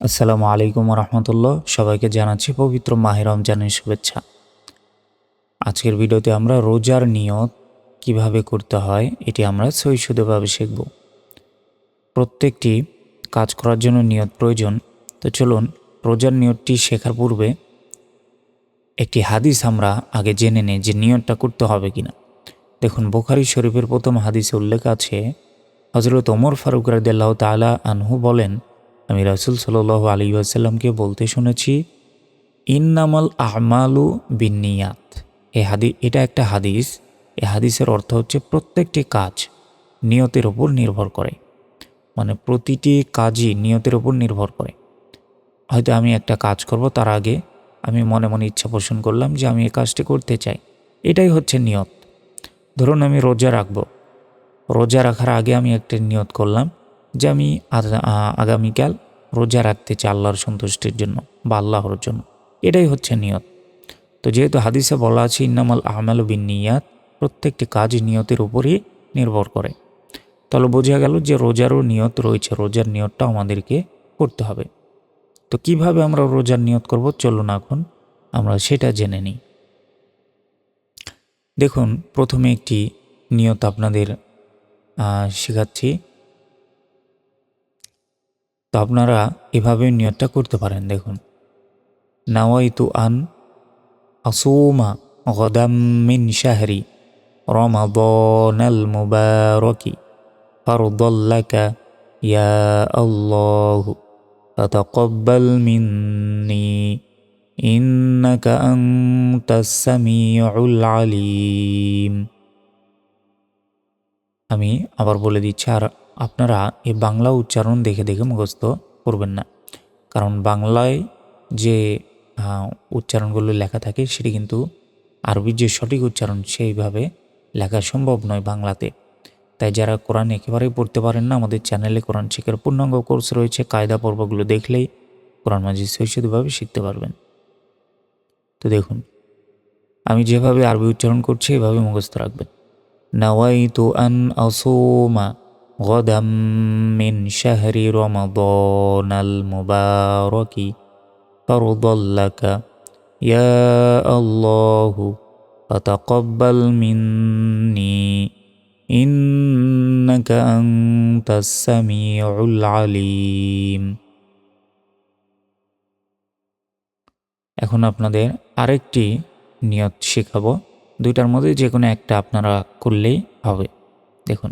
আসসালামু আলাইকুম রহমতুল্লাহ সবাইকে জানাচ্ছি পবিত্র মাহে রমজানের শুভেচ্ছা। আজকের ভিডিওতে আমরা রোজার নিয়ত কীভাবে করতে হয়, এটি আমরা সৈশুদ্ধভাবে শিখব। প্রত্যেকটি কাজ করার জন্য নিয়ত প্রয়োজন। তো চলুন, রোজার নিয়তটি শেখার পূর্বে একটি হাদিস আমরা আগে জেনে নিই যে নিয়তটা করতে হবে কিনা। দেখুন, বোখারি শরীফের প্রথম হাদিসে উল্লেখ আছে হজরত ওমর ফারুক রাদিল্লাহ তালা আনহু বলেন আমি রাসুল সাল আলী আসাল্লামকে বলতে শুনেছি, ইন্নামাল আহমালু বিনিয়াত এ হাদি, এটা একটা হাদিস। এ হাদিসের অর্থ হচ্ছে প্রত্যেকটি কাজ নিয়তের ওপর নির্ভর করে। মানে প্রতিটি কাজই নিয়তের ওপর নির্ভর করে। হয়তো আমি একটা কাজ করব, তার আগে আমি মনে মনে ইচ্ছা পোষণ করলাম যে আমি এই কাজটি করতে চাই। এটাই হচ্ছে নিয়ত। ধরুন আমি রোজা রাখব। রোজা রাখার আগে আমি একটা নিয়ত করলাম যে আমি আগামীকাল রোজা রাখতে চাই আল্লাহর সন্তুষ্টির জন্য বা আল্লাহর জন্য। এটাই হচ্ছে নিয়ত। তো যেহেতু হাদিসে বলা আছে, ইন্নামাল আহমাল বিন নিয়াত প্রত্যেকটি কাজ নিয়তের উপরই নির্ভর করে। তাহলে বোঝা গেল যে রোজারও নিয়ত রয়েছে, রোজার নিয়তটা আমাদেরকে করতে হবে। তো কীভাবে আমরা রোজার নিয়ত করব? চলুন এখন আমরা সেটা জেনে নিই। দেখুন, প্রথমে একটি নিয়ত আপনাদের শেখাচ্ছি। তো আপনারা এভাবে নিয়তটা করতে পারেন দেখুন নাওয়াইতু আন আসুমা গদাম মিন শাহরি রমাদানাল মুবারকি ফারদাল্লাকা ইয়া আল্লাহ فتقبل مني إنك أنت السميع العليم আমি আবার বলে দিচ্ছি আর আপনারা এই বাংলা উচ্চারণ দেখে দেখে মুখস্থ করবেন না। কারণ বাংলায় যে উচ্চারণগুলো লেখা থাকে, সেটি কিন্তু আরবির যে সঠিক উচ্চারণ, সেইভাবে লেখা সম্ভব নয় বাংলাতে। তাই যারা কোরআন একেবারেই পড়তে পারেন না, আমাদের চ্যানেলে কোরআন শিখার পূর্ণাঙ্গ কোর্স রয়েছে, কায়দা পর্বগুলো দেখলেই কোরআন মাজিদ সৈশুদ্ধভাবে শিখতে পারবেন। তো দেখুন, আমি যেভাবে আরবি উচ্চারণ করছি, এভাবে মুখস্থ রাখবেন। নাওয়াইতু আন আসুমা غدا من شهر رمضان المبارك فرضا لك يا الله فتقبل مني إنك أنت السميع العليم এখন আপনাদের আরেকটি নিয়ত শেখাবো দুইটার মধ্যে যে কোনো একটা আপনারা করলেই হবে দেখুন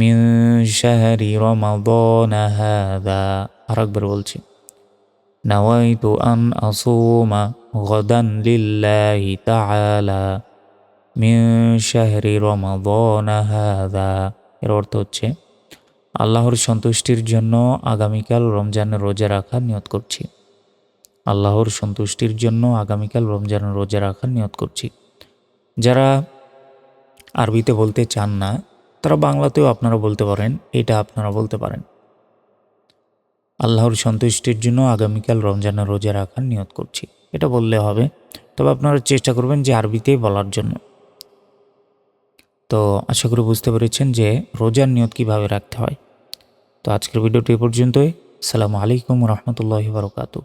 মিন শাহরি রমাদান হাদা। আরেকবার বলছি। এর অর্থ হচ্ছে, আল্লাহর সন্তুষ্টির জন্য আগামীকাল রমজানের রোজা রাখার নিয়ত করছি। আল্লাহর সন্তুষ্টির জন্য আগামীকাল রমজানের রোজা রাখার নিয়ত করছি। যারা আরবিতে বলতে চান না তারা বাংলাতেও আপনারা বলতে পারেন, এটা আপনারা বলতে পারেন। আল্লাহর সন্তুষ্টির জন্য আগামীকাল রমজানের রোজা রাখার নিয়ত করছি। এটা বললে হবে। তবে আপনারা চেষ্টা করবেন যে আরবিতেই বলার জন্য। তো আশা করি বুঝতে পেরেছেন যে রোজার নিয়ত কীভাবে রাখতে হয়। তো আজকের ভিডিওটি পর্যন্তই। সালামু আলাইকুম রহমতুল্লাহ বারকাতু